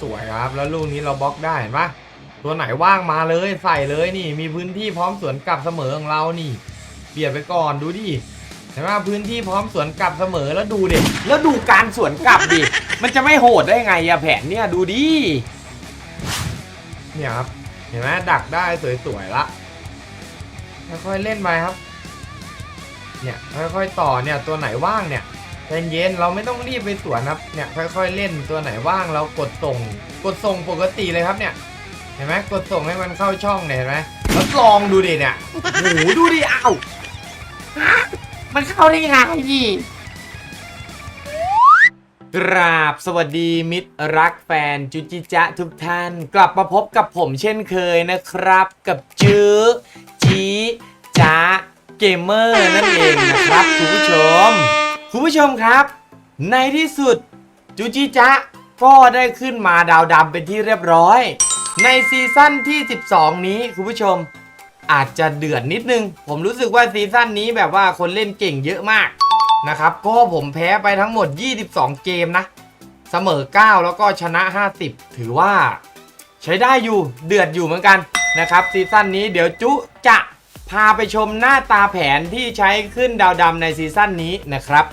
สวยครับ แล้วลูกนี้เราบล็อกได้เห็นปะตัวไหนว่างมาเลยใส่เลยนี่ มีพื้นที่พร้อมสวนกลับเสมอของเรานี่เบียดไปก่อนดูดิเห็นปะพื้นที่พร้อมสวนกลับเสมอแล้วดูดิแล้วดูการสวนกลับดิมันจะไม่โหดได้ไงอะแผนเนี่ยดูดิเนี่ยครับเห็นไหมดักได้สวยๆละค่อยๆเล่นไปครับ เนี่ยค่อยๆต่อเนี่ยตัวไหนว่างเนี่ย ใจเย็นเราไม่ต้องรีบไปสวนครับเนี่ยค่อย ๆ เล่นตัวไหนว่างเรากดส่ง กดส่งปกติเลยครับเนี่ยเห็นไหมกดส่งให้มันเข้าช่องเนี่ยเห็นไหมแล้วลองดูดิเนี่ยโอ้โหดูดิอ้าวมันเข้าได้ยังไงพี่กราบสวัสดีมิตรรักแฟนจุจิจะทุกท่าน กลับมาพบกับผมเช่นเคยนะครับ กับจื้อจีจ้าเกมเมอร์นั่นเองนะครับคุณผู้ชม คุณผู้ชมครับ ในที่สุดจูจิจะก็ได้ขึ้นมาดาวดำเป็นที่เรียบร้อย ในซีซั่นที่ 12 นี้คุณผู้ชมอาจจะเดือดนิดนึง ผมรู้สึกว่าซีซั่นนี้แบบว่าคนเล่นเก่งเยอะมากนะครับก็ผมแพ้ไปทั้งหมด 22 เกมนะ เสมอ 9 แล้วก็ชนะ 50 ถือว่า ใช้ได้อยู่เดือดอยู่เหมือนกันนะครับซีซั่นนี้เดี๋ยวจุจะ พาไปชมหน้าตาแผนที่ใช้ขึ้นดาวดำในซีซั่นนี้นะครับ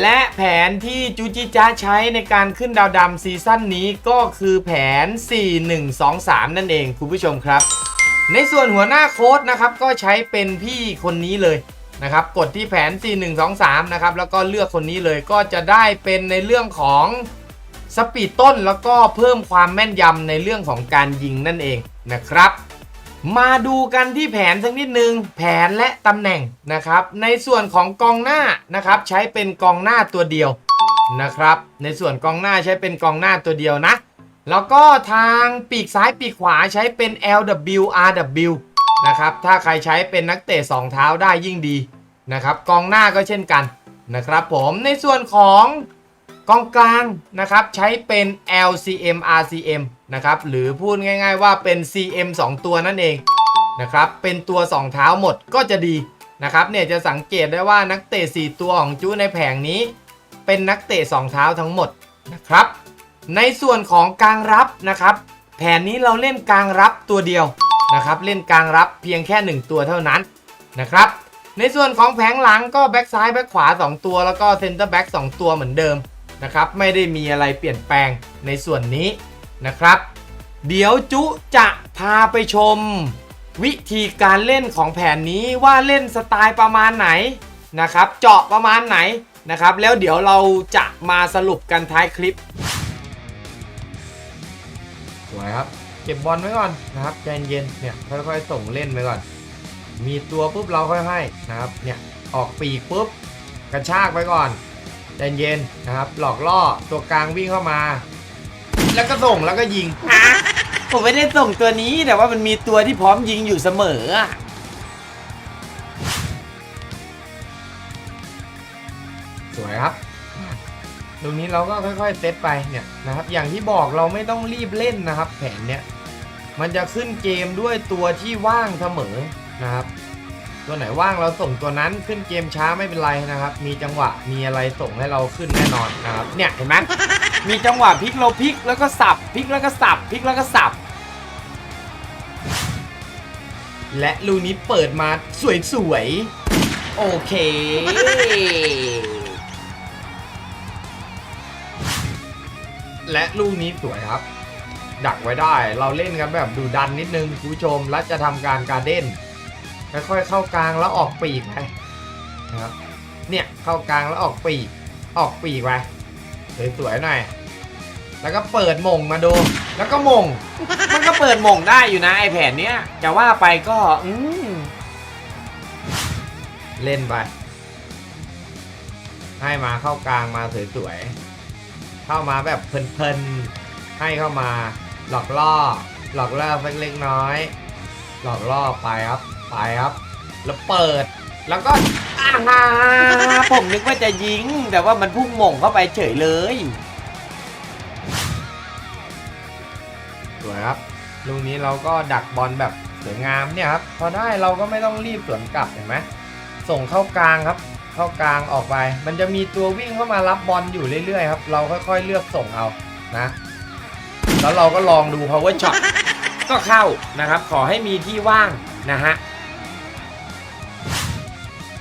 และแผนที่จูจิจ้าใช้ในการขึ้นดาวดำซีซั่นนี้ก็คือแผน 4123 นั่นเองคุณผู้ชมครับ ในส่วนหัวหน้าโค้ดนะครับก็ใช้เป็นพี่คนนี้เลยนะครับกดที่แผน 4123 นะครับแล้วก็เลือกคนนี้เลยก็จะได้เป็นในเรื่องของสปีดต้นแล้วก็เพิ่มความแม่นยำในเรื่องของการยิงนั่นเองนะครับ มาดูกันที่แผนสักนิดนึง แผนและตำแหน่งนะครับ ในส่วนของกองหน้านะครับ ใช้เป็นกองหน้าตัวเดียวนะครับ ในส่วนกองหน้าใช้เป็นกองหน้าตัวเดียวนะ แล้วก็ทางปีกซ้ายปีกขวาใช้เป็น LW RW นะครับถ้าใครใช้เป็นนักเตะสองเท้าได้ยิ่งดีนะครับ กองหน้าก็เช่นกันนะครับผมในส่วนของกองกลางนะครับใช้เป็น LCM RCM นะครับ หรือพูดง่าย ๆ ว่าเป็น CM 2 ตัวนั่นเองนะครับ เป็นตัว 2 เท้าหมดก็จะดีนะครับ เนี่ยจะสังเกตได้ว่านักเตะ 4 ตัวของจูในแผงนี้ เป็นนักเตะ 2 เท้าทั้งหมดนะครับ ในส่วนของกลางรับนะครับ แผนนี้เราเล่นกลางรับตัวเดียวนะครับ เล่นกลางรับเพียงแค่ 1 ตัวเท่านั้นนะครับ ในส่วนของแผงหลังก็แบ็กซ้ายแบ็กขวา 2 ตัวแล้วก็เซนเตอร์แบ็ก2ตัวเหมือนเดิมนะครับ ไม่ได้มีอะไรเปลี่ยนแปลงในส่วนนี้ นะครับ เดี๋ยวจุจะพาไปชม วิธีการเล่นของแผนนี้ว่าเล่นสไตล์ประมาณไหนนะครับ เจาะประมาณไหนนะครับ แล้วเดี๋ยวเราจะมาสรุปกันท้ายคลิปสวยครับ เก็บบอลไว้ก่อนนะครับใจเย็นเนี่ยค่อยๆส่งเล่นไปก่อน มีตัวปุ๊บเราค่อยให้นะครับเนี่ยออกปีกปุ๊บกระชากไปก่อนใจเย็นนะครับ หลอกล่อตัวกลางวิ่งเข้ามา แล้วก็ส่งแล้วก็ยิงผมไม่ได้ส่งตัวนี้แต่ว่ามันมีตัวที่พร้อมยิงอยู่เสมออะสวยครับตรงนี้เราก็ค่อยๆเซตไปเนี่ยนะครับ อย่างที่บอกเราไม่ต้องรีบเล่นนะครับ แผนเนี้ยมันจะขึ้นเกมด้วยตัวที่ว่างเสมอนะครับ ตัวไหนว่างเราส่งตัวนั้นขึ้นเกมช้าไม่เป็นไรนะครับ มีจังหวะมีอะไรส่งให้เราขึ้นแน่นอนนะครับ เนี่ยเห็นไหมมีจังหวะพลิกเราพลิกแล้วก็สับพลิกแล้วก็สับพลิกแล้วก็สับ และลูกนี้เปิดมาสวยๆ โอเค และลูกนี้สวยครับ ดักไว้ได้เราเล่นกันแบบดูดันนิดนึงคุณผู้ชมและจะทำการการเด้น ค่อยๆเข้ากลางแล้วออกปีกไปนะครับเนี่ยเข้ากลางแล้วออกปีกออกปีกไปสวยๆหน่อยแล้วก็เปิดมงมาดู แล้วก็มง มันก็เปิดมงได้อยู่นะไอแผนเนี้ยจะว่าไปก็อืเล่นไป ให้มาเข้ากลางมาสวยๆ เข้ามาแบบเพลินๆ ให้เข้ามาหลอกล่อ หลอกล่อเล็กๆน้อย หลอกล่อไปครับ ไปครับ แล้วเปิด แล้วก็อ่าผมนึกว่าจะยิง แต่ว่ามันพุ่งหม่งเข้าไปเฉยเลยสวยครับลูกนี้เราก็ดักบอลแบบสวยงามเนี่ยครับ พอได้เราก็ไม่ต้องรีบสวนกลับเห็นไหมส่งเข้ากลางครับ เข้ากลางออกไป มันจะมีตัววิ่งเข้ามารับบอลอยู่เรื่อยๆครับ เราค่อยๆเลือกส่งเอานะ แล้วเราก็ลองดู power shot ก็เข้านะครับ ขอให้มีที่ว่างนะฮะ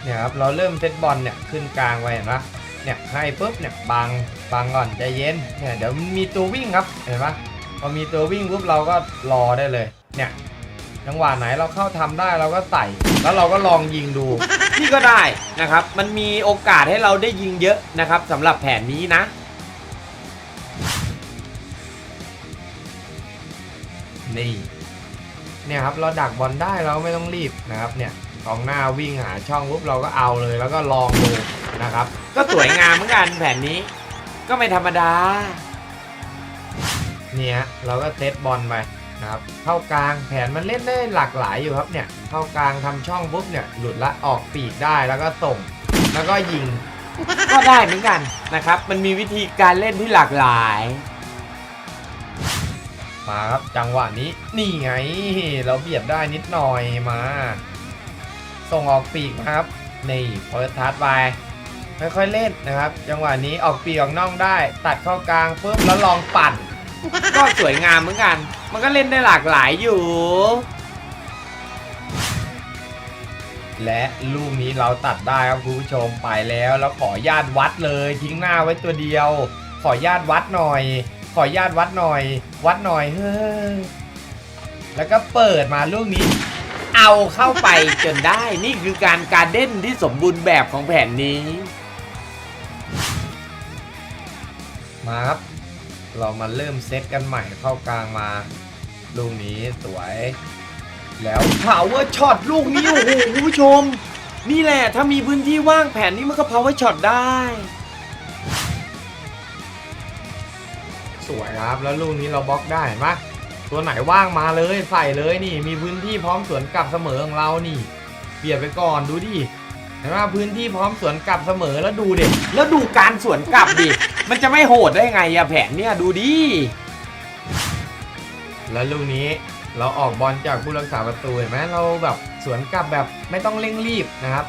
เนี่ยครับเราเริ่มเซตบอลเนี่ยขึ้นกลางไว้เห็นปะเนี่ยให้ปุ๊บเนี่ยบังบังก่อนใจเย็นเนี่ยเดี๋ยวมีตัววิ่งครับเห็นปะพอมีตัววิ่งปุ๊บเราก็รอได้เลย เนี่ยจังหวะไหนเราเข้าทำได้เราก็ใส่แล้วเราก็ลองยิงดูนี่ก็ได้นะครับ มันมีโอกาสให้เราได้ยิงเยอะนะครับสำหรับแผนนี้นะนี่เนี่ยครับเราดักบอลได้เราไม่ต้องรีบนะครับเนี่ย องหน้าวิ่งหาช่องปุ๊บเราก็เอาเลยแล้วก็ลองดูนะครับ ก็สวยงามเหมือนกันแผนนี้ ก็ไม่ธรรมดา เนี่ยเราก็เซตบอลไปนะครับเข้ากลางแผนมันเล่นได้หลากหลายอยู่ครับเนี่ยเข้ากลางทำช่องปุ๊บเนี่ยหลุดละออกปีกได้แล้วก็ส่ง แล้วก็ยิงก็ได้เหมือนกันนะครับ มันมีวิธีการเล่นที่หลากหลายมาครับจังหวะนี้นี่ไง เราเบียดได้นิดหน่อยมา ส่งออกปีกมาครับนี่เปิดทัดไปค่อยๆเล่นนะครับ จังหวะนี้ออกปีกออกน่องได้ ตัดเข้ากลางปุ๊บแล้วลองปั่น ก็สวยงามเหมือนกัน มันก็เล่นได้หลากหลายอยู่ และลูกนี้เราตัดได้ครับคุณผู้ชมไปแล้วแล้วขอญาตวัดเลยทิ้งหน้าไว้ตัวเดียว ขอญาตวัดหน่อย ขอญาตวัดหน่อย วัดหน่อยเฮ้ยแล้วก็เปิดมาลูกนี้ เอาเข้าไปจนได้ นี่คือการการเด่นที่สมบูรณ์แบบของแผนนี้ มาครับ เรามาเริ่มเซตกันใหม่เข้ากลางมา ลูกนี้สวย แล้ว power shot ลูกนี้ โอ้โหคุณผู้ชม นี่แหละถ้ามีพื้นที่ว่างแผนนี้มันก็ power shot ได้ สวยครับแล้วลูกนี้เราบล็อกได้เห็นปะ ตัวไหนว่างมาเลยใส่เลยนี่ มีพื้นที่พร้อมสวนกลับเสมอของเรานี่เบียดไปก่อนดูดิเห็นปะพื้นที่พร้อมสวนกลับเสมอแล้วดูเด็แล้วดูการสวนกลับดิมันจะไม่โหดได้ไงอะแผนเนี่ยดูดิแล้วลูกนี้เราออกบอลจากผู้รักษาประตูเห็นไหมเราแบบสวนกลับแบบไม่ต้องเร่งรีบนะครับ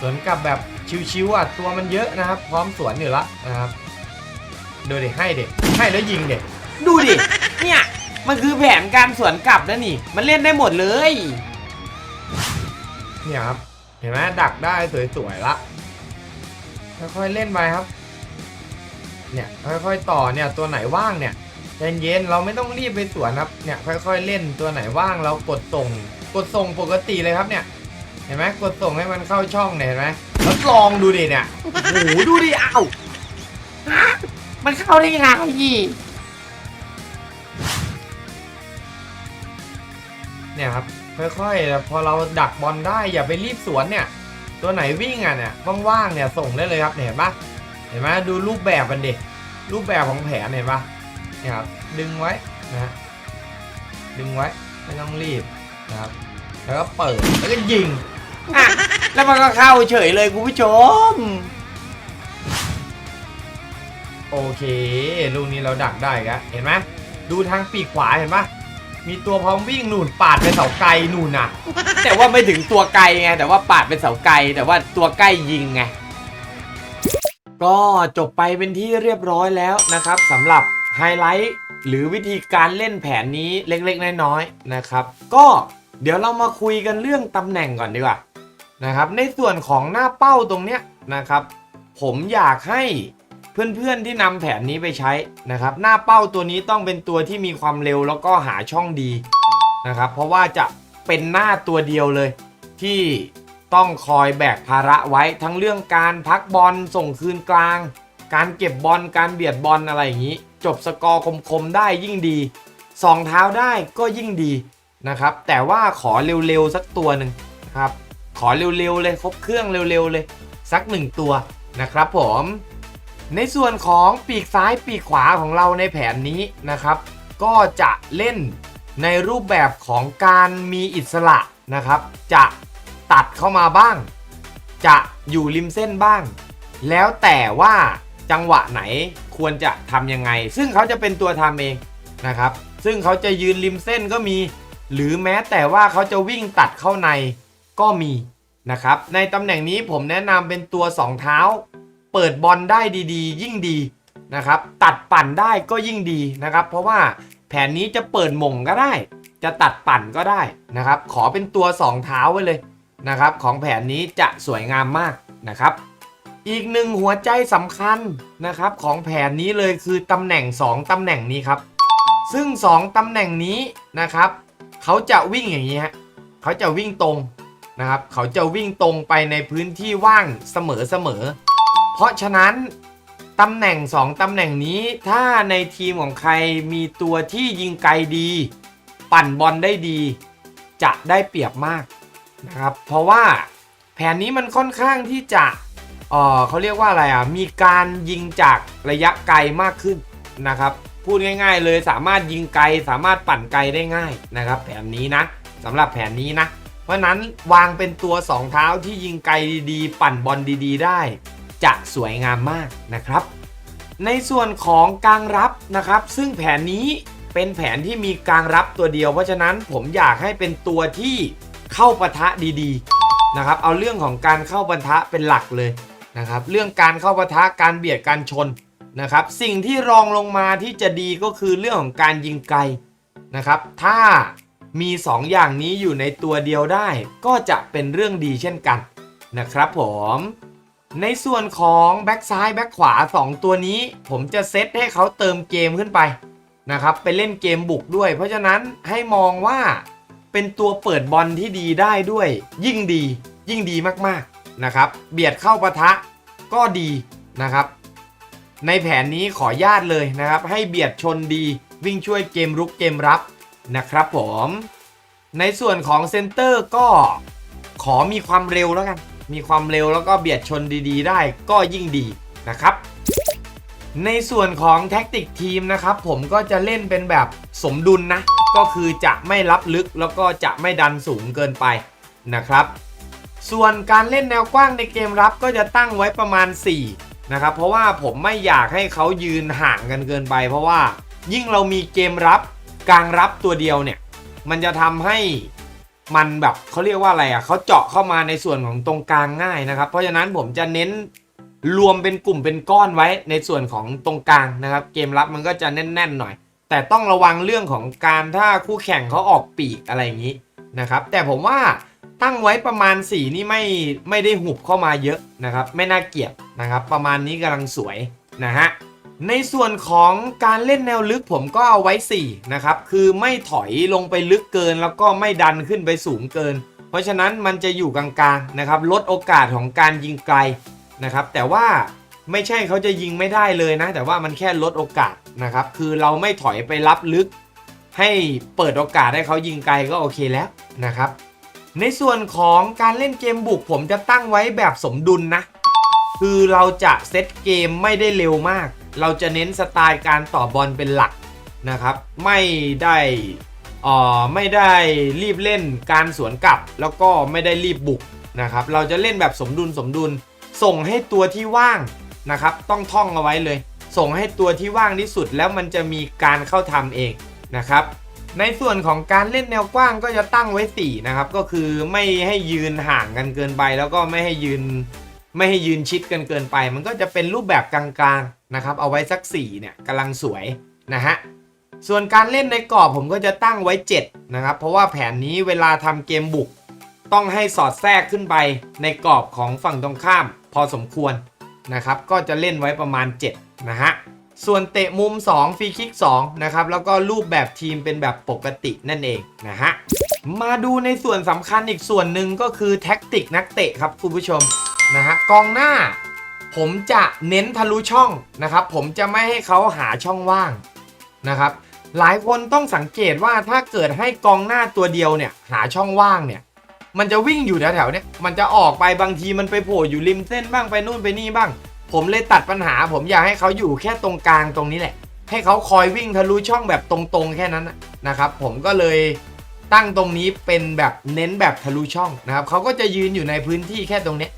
สวนกลับแบบชิวๆอะตัวมันเยอะนะครับ พร้อมสวนอยู่ละนะครับดูดิให้เด็กให้แล้วยิงเด็กดูดิเนี่ย มันคือแผนการสวนกลับนะนี่ มันเล่นได้หมดเลย เนี่ยครับ เห็นไหมดักได้สวยๆละค่อยๆเล่นไปครับ เนี่ยค่อยๆต่อเนี่ยตัวไหนว่างเนี่ยใจเย็นเราไม่ต้องรีบไปสวนครับเนี่ยค่อยๆเล่นตัวไหนว่างเรากดส่ง กดส่งปกติเลยครับเนี่ยเห็นไหมกดส่งให้มันเข้าช่องเนี่ยเห็นไหมแล้วลองดูดิเนี่ยโอ้โหดูดิอ้าวฮะมันเข้าได้ยังไง เนี่ยครับค่อยๆพอเราดักบอลได้อย่าไปรีบสวนเนี่ย ตัวไหนวิ่งอะเนี่ยว่างๆเนี่ยส่งได้เลยครับเห็นปะเห็นไหมดูรูปแบบมันดิรูปแบบของแผนเห็นปะเนี่ยครับดึงไว้นะฮะดึงไว้ไม่ต้องรีบนะครับ แล้วก็เปิดแล้วก็ยิงอะแล้วมันก็เข้าเฉยเลยคุณผู้ชมโอเคลูกนี้เราดักได้ครับเห็นไหมดูทางปีกขวาเห็นปะ มีตัวพร้อมวิ่งหนุนปาดไปเสาไกลหนุนอะ แต่ว่าไม่ถึงตัวไกลไงแต่ว่าปาดเป็นเสาไกล แต่ว่าตัวใกล้ยิงไงก็จบไปเป็นที่เรียบร้อยแล้วนะครับสำหรับไฮไลท์หรือวิธีการเล่นแผนนี้เล็กๆ น้อยๆนะครับ ก็เดี๋ยวเรามาคุยกันเรื่องตำแหน่งก่อนดีกว่านะครับในส่วนของหน้าเป้าตรงเนี้ยนะครับ ผมอยากให้ เพื่อนๆที่นำแผนนี้ไปใช้นะครับ หน้าเป้าตัวนี้ต้องเป็นตัวที่มีความเร็วแล้วก็หาช่องดีนะครับ เพราะว่าจะเป็นหน้าตัวเดียวเลย ที่ต้องคอยแบกภาระไว้ทั้งเรื่องการพักบอลส่งคืนกลาง การเก็บบอลการเบียดบอลอะไรอย่างนี้ จบสกอร์คมๆได้ยิ่งดีสองเท้าได้ก็ยิ่งดีนะครับ แต่ว่าขอเร็วๆสักตัวหนึ่งครับ ขอเร็วๆเลยครบเครื่องเร็วๆเลย สักหนึ่งตัวนะครับผม ในส่วนของปีกซ้ายปีกขวาของเราในแผนนี้นะครับ ก็จะเล่นในรูปแบบของการมีอิสระนะครับ จะตัดเข้ามาบ้าง จะอยู่ริมเส้นบ้าง แล้วแต่ว่าจังหวะไหนควรจะทำยังไง ซึ่งเขาจะเป็นตัวทำเองนะครับ ซึ่งเขาจะยืนริมเส้นก็มี หรือแม้แต่ว่าเขาจะวิ่งตัดเข้าในก็มีนะครับ ในตำแหน่งนี้ผมแนะนำเป็นตัวสองเท้า เปิดบอลได้ดีๆ ยิ่งดีนะครับ ตัดปั่นได้ก็ยิ่งดีนะครับ เพราะว่าแผนนี้จะเปิดหม่งก็ได้ จะตัดปั่นก็ได้นะครับ ขอเป็นตัว 2 เท้าไว้เลยนะครับ ของแผนนี้จะสวยงามมากนะครับ อีกหนึ่งหัวใจสำคัญนะครับ ของแผนนี้เลยคือตำแหน่ง 2ตำแหน่งนี้ครับ ซึ่ง 2ตำแหน่งนี้นะครับเขาจะวิ่งอย่างนี้ฮะเขาจะวิ่งตรงนะครับ เขาจะวิ่งตรงไปในพื้นที่ว่างเสมอเสมอ เพราะฉะนั้นตำแหน่ง 2ตำแหน่งนี้ถ้าในทีมของใครมีตัวที่ยิงไกลดี ปั่นบอลได้ดี จะได้เปรียบมากนะครับเพราะว่าแผนนี้มันค่อนข้างที่จะเออเขาเรียกว่าอะไรอะมีการยิงจากระยะไกลมากขึ้นนะครับพูดง่าย ๆ เลยสามารถยิงไกลสามารถปั่นไกลได้ง่ายนะครับ แผนนี้นะสำหรับแผนนี้นะ เพราะนั้นวางเป็นตัวสองเท้าที่ยิงไกลดีๆ ปั่นบอลดีๆ ได้ จะสวยงามมากนะครับ ในส่วนของกลางรับนะครับ ซึ่งแผนนี้เป็นแผนที่มีกลางรับตัวเดียว เพราะฉะนั้นผมอยากให้เป็นตัวที่เข้าปะทะดีๆนะครับ เอาเรื่องของการเข้าปะทะเป็นหลักเลยนะครับ เรื่องการเข้าปะทะการเบียดการชนนะครับ สิ่งที่รองลงมาที่จะดีก็คือเรื่องของการยิงไกลนะครับ ถ้ามี 2 อย่างนี้อยู่ในตัวเดียวได้ ก็จะเป็นเรื่องดีเช่นกันนะครับผม ในส่วนของแบ็กซ้ายแบ็กขวา 2 ตัวนี้ ผมจะเซตให้เขาเติมเกมขึ้นไปนะครับไปเล่นเกมบุกด้วย เพราะฉะนั้นให้มองว่าเป็นตัวเปิดบอลที่ดีได้ด้วย ยิ่งดียิ่งดีมากๆนะครับ เบียดเข้าปะทะก็ดีนะครับ ในแผนนี้ขอญาตเลยนะครับ ให้เบียดชนดีวิ่งช่วยเกมรุกเกมรับนะครับผม ในส่วนของเซนเตอร์ก็ขอมีความเร็วแล้วกัน มีความเร็วแล้วก็เบียดชนดีๆ ได้ก็ยิ่งดีนะครับในส่วนของแท็กติกทีมนะครับผมก็จะเล่นเป็นแบบสมดุลนะ ก็คือจะไม่รับลึกแล้วก็จะไม่ดันสูงเกินไปนะครับ ส่วนการเล่นแนวกว้างในเกมรับก็จะตั้งไว้ประมาณ 4 นะครับ เพราะว่าผมไม่อยากให้เขายืนห่างกันเกินไป เพราะว่ายิ่งเรามีเกมรับกลางรับตัวเดียวเนี่ย มันจะทำให้ มันแบบเขาเรียกว่าอะไรอะเขาเจาะเข้ามาในส่วนของตรงกลางง่ายนะครับ เพราะฉะนั้นผมจะเน้นรวมเป็นกลุ่มเป็นก้อนไว้ในส่วนของตรงกลางนะครับ เกมรับมันก็จะแน่นๆหน่อย แต่ต้องระวังเรื่องของการถ้าคู่แข่งเขาออกปีกอะไรอย่างนี้นะครับ แต่ผมว่าตั้งไว้ประมาณ 4 นี่ไม่ไม่ได้หุบเข้ามาเยอะนะครับ ไม่น่าเกลียดนะครับ ประมาณนี้กำลังสวยนะฮะ ในส่วนของการเล่นแนวลึกผมก็เอาไว้ 4 นะครับ คือไม่ถอยลงไปลึกเกินแล้วก็ไม่ดันขึ้นไปสูงเกิน เพราะฉะนั้นมันจะอยู่กลางๆนะครับ ลดโอกาสของการยิงไกลนะครับ แต่ว่าไม่ใช่เขาจะยิงไม่ได้เลยนะ แต่ว่ามันแค่ลดโอกาสนะครับ คือเราไม่ถอยไปรับลึก ให้เปิดโอกาสให้เขายิงไกลก็โอเคแล้วนะครับ ในส่วนของการเล่นเกมบุกผมจะตั้งไว้แบบสมดุลนะ คือเราจะเซตเกมไม่ได้เร็วมาก เราจะเน้นสไตล์การต่อบอลเป็นหลักนะครับ ไม่ได้อ่อไม่ได้รีบเล่นการสวนกลับ แล้วก็ไม่ได้รีบบุกนะครับ เราจะเล่นแบบสมดุลสมดุล ส่งให้ตัวที่ว่างนะครับ ต้องท่องเอาไว้เลย ส่งให้ตัวที่ว่างที่สุดแล้วมันจะมีการเข้าทำเองนะครับในส่วนของการเล่นแนวกว้างก็จะตั้งไว้4นะครับก็คือไม่ให้ยืนห่างกันเกินไป แล้วก็ไม่ให้ยืน ไม่ให้ยืนชิดกันเกินไป มันก็จะเป็นรูปแบบกลางๆนะครับ เอาไว้สัก4เนี่ยกำลังสวยนะฮะส่วนการเล่นในกรอบผมก็จะตั้งไว้ 7 นะครับ เพราะว่าแผนนี้เวลาทำเกมบุก ต้องให้สอดแทรกขึ้นไปในกรอบของฝั่งตรงข้าม พอสมควรนะครับ ก็จะเล่นไว้ประมาณ 7 นะฮะส่วนเตะมุม 2 ฟรีคิก 2 นะครับ แล้วก็รูปแบบทีมเป็นแบบปกตินั่นเองนะฮะมาดูในส่วนสำคัญอีกส่วนหนึ่งก็คือแท็กติกนักเตะครับคุณผู้ชม นะฮะกองหน้า ผมจะเน้นทะลุช่องนะครับ ผมจะไม่ให้เขาหาช่องว่างนะครับ หลายคนต้องสังเกตว่าถ้าเกิดให้กองหน้าตัวเดียวเนี่ยหาช่องว่างเนี่ย มันจะวิ่งอยู่แถวๆเนี่ยมันจะออกไปบางทีมันไปโผล่อยู่ริมเส้นบ้างไปนู่นไปนี่บ้าง ผมเลยตัดปัญหา ผมอยากให้เขาอยู่แค่ตรงกลางตรงนี้แหละ ให้เขาคอยวิ่งทะลุช่องแบบตรงๆ แค่นั้นนะนะครับ ผมก็เลยตั้งตรงนี้เป็นแบบเน้นแบบทะลุช่องนะครับเขาก็จะยืนอยู่ในพื้นที่แค่ตรงเนี้ย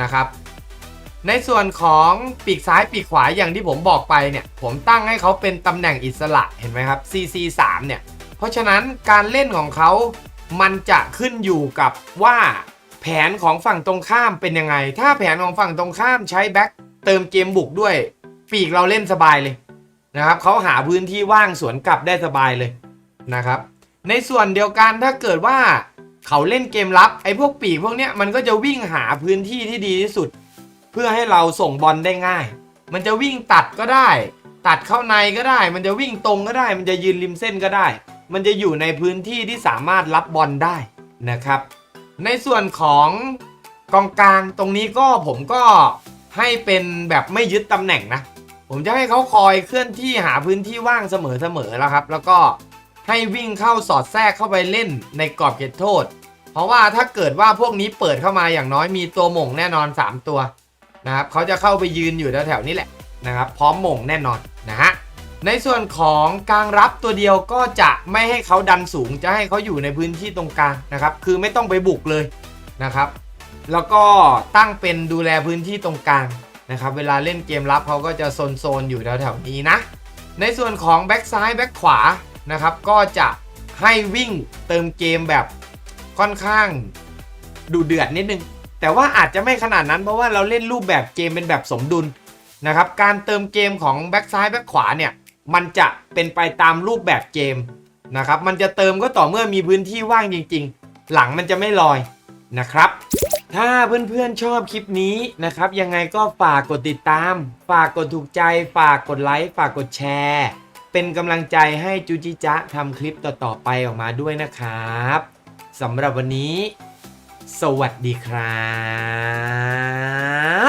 นะครับ ในส่วนของปีกซ้ายปีกขวาอย่างที่ผมบอกไปเนี่ย ผมตั้งให้เขาเป็นตำแหน่งอิสระเห็นไหมครับ CC3 เนี่ย เพราะฉะนั้นการเล่นของเขามันจะขึ้นอยู่กับว่าแผนของฝั่งตรงข้ามเป็นยังไง ถ้าแผนของฝั่งตรงข้ามใช้แบ็คเติมเกมบุกด้วย ปีกเราเล่นสบายเลยนะครับเขาหาพื้นที่ว่างสวนกลับได้สบายเลยนะครับ ในส่วนเดียวกันถ้าเกิดว่า เขาเล่นเกมรับไอ้พวกปีกพวกเนี้ยมันก็จะวิ่งหาพื้นที่ที่ดีที่สุด เพื่อให้เราส่งบอลได้ง่าย มันจะวิ่งตัดก็ได้ ตัดเข้าในก็ได้ มันจะวิ่งตรงก็ได้ มันจะยืนริมเส้นก็ได้ มันจะอยู่ในพื้นที่ที่สามารถรับบอลได้นะครับ ในส่วนของกองกลางตรงนี้ก็ผมก็ให้เป็นแบบไม่ยึดตำแหน่งนะ ผมจะให้เขาคอยเคลื่อนที่หาพื้นที่ว่างเสมอๆแล้วครับ แล้วก็ ให้วิ่งเข้าสอดแทรกเข้าไปเล่นในกรอบเขตโทษ เพราะว่าถ้าเกิดว่าพวกนี้เปิดเข้ามาอย่างน้อยมีตัวหม่งแน่นอน 3 ตัวนะครับเขาจะเข้าไปยืนอยู่แถวๆนี้แหละนะครับพร้อมหม่งแน่นอนนะฮะในส่วนของกลางรับตัวเดียวก็จะไม่ให้เขาดันสูงจะให้เขาอยู่ในพื้นที่ตรงกลางนะครับคือไม่ต้องไปบุกเลยนะครับ แล้วก็ตั้งเป็นดูแลพื้นที่ตรงกลางนะครับเวลาเล่นเกมรับเขาก็จะโซนๆอยู่แถวๆนี้นะในส่วนของแบ็กซ้ายแบ็กขวา นะครับ ก็จะให้วิ่งเติมเกมแบบค่อนข้างดูเดือดนิดนึง แต่ว่าอาจจะไม่ขนาดนั้นเพราะว่าเราเล่นรูปแบบเกมเป็นแบบสมดุลนะครับ การเติมเกมของแบ็กซ้ายแบ็กขวาเนี่ย มันจะเป็นไปตามรูปแบบเกมนะครับ มันจะเติมก็ต่อเมื่อมีพื้นที่ว่างจริง ๆ หลังมันจะไม่ลอยนะครับ ถ้าเพื่อนๆชอบคลิปนี้นะครับ ยังไงก็ฝากกดติดตาม ฝากกดถูกใจ ฝากกดไลค์ ฝากกดแชร์ เป็นกำลังใจให้จูจิจะทำคลิปต่อๆไปออกมาด้วยนะครับสำหรับวันนี้ สวัสดีครั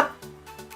บ